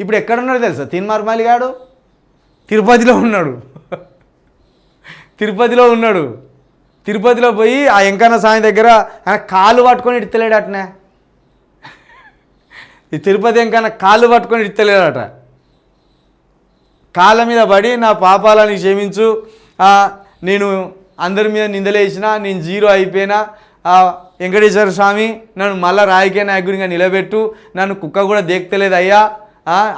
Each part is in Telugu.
ఇప్పుడు ఎక్కడున్నాడు తెలుసా? తిన్మార్మాలి గాడు? తిరుపతిలో ఉన్నాడు. తిరుపతిలో ఉన్నాడు. తిరుపతిలో పోయి ఆ వెంకన్న స్వామి దగ్గర కాలు పట్టుకొని ఇడతలేడు అట్నే. ఈ తిరుపతి వెంకన్న కాళ్ళు పట్టుకొని ఇడతలేడట. కాళ్ళ మీద పడి నా పాపాలని క్షమించు. నేను అందరి మీద నిందలేసిన నేను జీరో అయిపోయినా. వెంకటేశ్వర స్వామి నన్ను మళ్ళా రాజకీయ నాయకుడిగా నిలబెట్టు. నన్ను కుక్క కూడా దేక్తలేదు అయ్యా.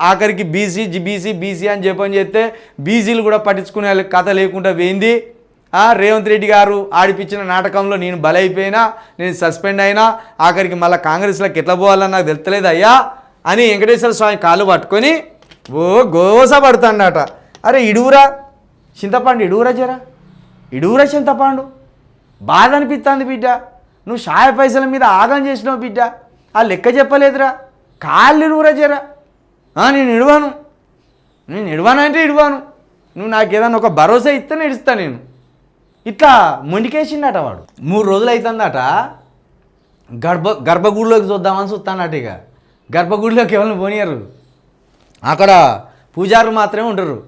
ఆఖరికి బీసీ బీసీ బీసీ అని చెప్పని చెప్తే బీసీలు కూడా పట్టించుకునే కథ లేకుండా పోయింది. రేవంత్ రెడ్డి గారు ఆడిపించిన నాటకంలో నేను బలైపోయినా నేను సస్పెండ్ అయినా ఆఖరికి మళ్ళీ కాంగ్రెస్లోకి ఎట్లా పోవాలని నాకు తెలుతలేదు అయ్యా అని వెంకటేశ్వర స్వామి కాలు పట్టుకొని ఓ గోస పడుతాడట అరే ఇడువురా చింతపండు ఇడువురా జరా? ఇడువురా చింతపండు? బాధ అనిపిస్తుంది బిడ్డ. నువ్వు షాయ పైసల మీద ఆగం చేసినావు బిడ్డ. ఆ లెక్క చెప్పలేదురా. కాళ్ళు ఇడువురా జరా? నేను ఇడవాను. నేను ఇడవాను అంటే ఇడవాను. నువ్వు నాకు ఏదైనా ఒక భరోసా ఇస్తే ఇడుస్తా నేను. ఇట్లా మొండికేసిండట వాడు. మూడు రోజులు అవుతుందట గర్భ గర్భగుడిలోకి చూద్దామని చూస్తానట ఇక. గర్భగుడిలోకి ఎవరిని పోనీయరు. అక్కడ పూజారులు మాత్రమే ఉంటారు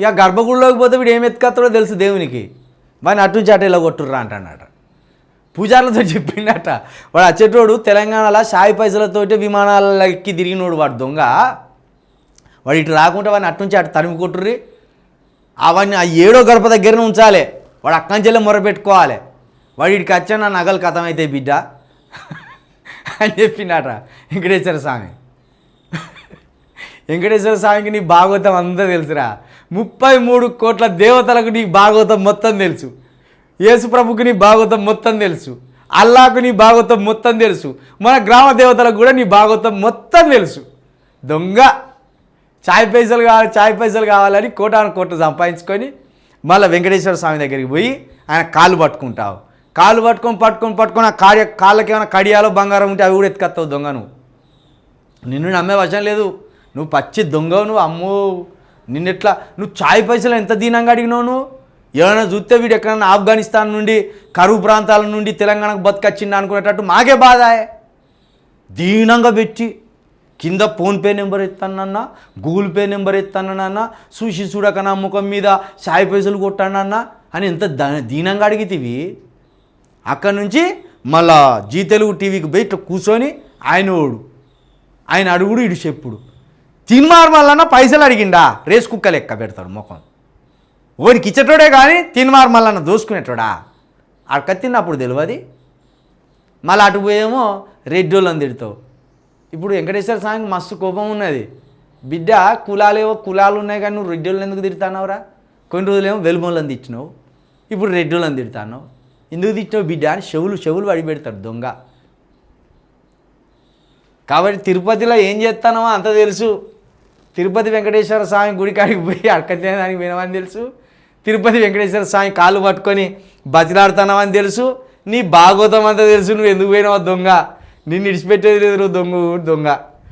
ఇక గర్భగుడిలోకి పోతే వీడు ఏం ఎత్తుకత్తాడో తెలుసు దేవునికి. వాడిని అటు నుంచి అటు ఇలా కొట్టుర్రా అంటాడట పూజారులతో చెప్పిండట వాడు అచ్చేటోడు తెలంగాణలో షాయి పైసలతోటి విమానాలకి తిరిగినోడు వాడు దొంగ. వాడు ఇటు రాకుండా వాడిని అటు నుంచి అటు తరిమి కొట్టుర్రి. అవన్నీ ఆ ఏడో గడప దగ్గరనే ఉంచాలి. వాడు అక్కంచెల్లె మొర పెట్టుకోవాలి వాడు ఇటుకి వచ్చా నా నగలు కథమైతే బిడ్డ. అని చెప్పిండట వెంకటేశ్వర స్వామి. వెంకటేశ్వర స్వామికి నీ భాగవతం అంతా తెలుసురా. ముప్పై మూడు కోట్ల దేవతలకు నీ భాగవతం మొత్తం తెలుసు. యేసుప్రభుకి నీ భాగవతం మొత్తం తెలుసు. అల్లాకు నీ భాగవతం మొత్తం తెలుసు. మన గ్రామ దేవతలకు కూడా నీ భాగవతం మొత్తం తెలుసు. దొంగ. చాయ్ పైసలు కావాలి చాయ్ పైసలు కావాలని కోటాను కోట్లు సంపాదించుకొని మళ్ళీ వెంకటేశ్వర స్వామి దగ్గరికి పోయి ఆయన కాళ్ళు పట్టుకుంటావు. కాళ్ళు పట్టుకొని పట్టుకొని పట్టుకొని ఆ కాడి కాళ్ళకి ఏమైనా కడియాలో బంగారం ఉంటే అవి కూడా ఎత్తుకొస్తావు దొంగ నువ్వు. నిన్ను నమ్మే వశం లేదు. నువ్వు పచ్చి దొంగవు నువ్వు అమ్మో. నిన్నెట్లా నువ్వు చాయ్ పైసలు ఎంత దీనంగా అడిగినావు నువ్వు? ఏమైనా చూస్తే వీడు ఎక్కడన్నా ఆఫ్ఘనిస్తాన్ నుండి కరువు ప్రాంతాల నుండి తెలంగాణకు బతికొచ్చింది అనుకునేటట్టు మాకే బాధ. దీనంగా పెట్టి కింద ఫోన్పే నెంబర్ ఎత్తానన్నా గూగుల్ పే నెంబర్ ఎత్తానన్నా చూసి చూడక నా ముఖం మీద సాయి పైసలు కొట్టానన్నా అని ఎంత దీనంగా అడిగితేవి? అక్కడి నుంచి మళ్ళా జీ తెలుగు టీవీకి బయట కూర్చొని ఆయన ఓడు. ఆయన అడుగుడు ఇడు చెప్పుడు. తిన్మార్ మల్లన్న పైసలు అడిగిండా? రేస్ కుక్క లెక్క పెడతాడు ముఖం. ఓడికి ఇచ్చేటోడే కానీ తిన్మార్ మల్లన్న దోసుకునేటోడా? అక్కడ తిన్నప్పుడు తెలియదు మళ్ళీ అటు పోయేమో రెడ్డోళ్ళని తిడతావు. ఇప్పుడు వెంకటేశ్వర స్వామికి మస్తు కోపం ఉన్నది. బిడ్డ కులాలేవో కులాలు ఉన్నాయి కానీ నువ్వు రెడ్డోళ్ళని ఎందుకు తిడతానవురా? కొన్ని రోజులేమో వెలుమోళ్ళని తిట్టినావు. ఇప్పుడు రెడ్డోళ్ళని తిడతాను ఎందుకు తిట్టినావు బిడ్డ? అని చెవులు చెవులు పడి పెడతాడు దొంగ. కాబట్టి తిరుపతిలో ఏం చేస్తానో అంత తెలుసు. తిరుపతి వెంకటేశ్వర స్వామి గుడి కాడికి పోయి అడకతినేదానికి వినమని తెలుసు. తిరుపతి వెంకటేశ్వర స్వామి కాళ్ళు పట్టుకొని బతిలాడుతున్నావని తెలుసు. నీ భాగవతం అంతా తెలుసు. నువ్వు ఎందుకు పోయినావా దొంగ. నిన్ను ఇడిచిపెట్టేది లేదు దొంగ దొంగ.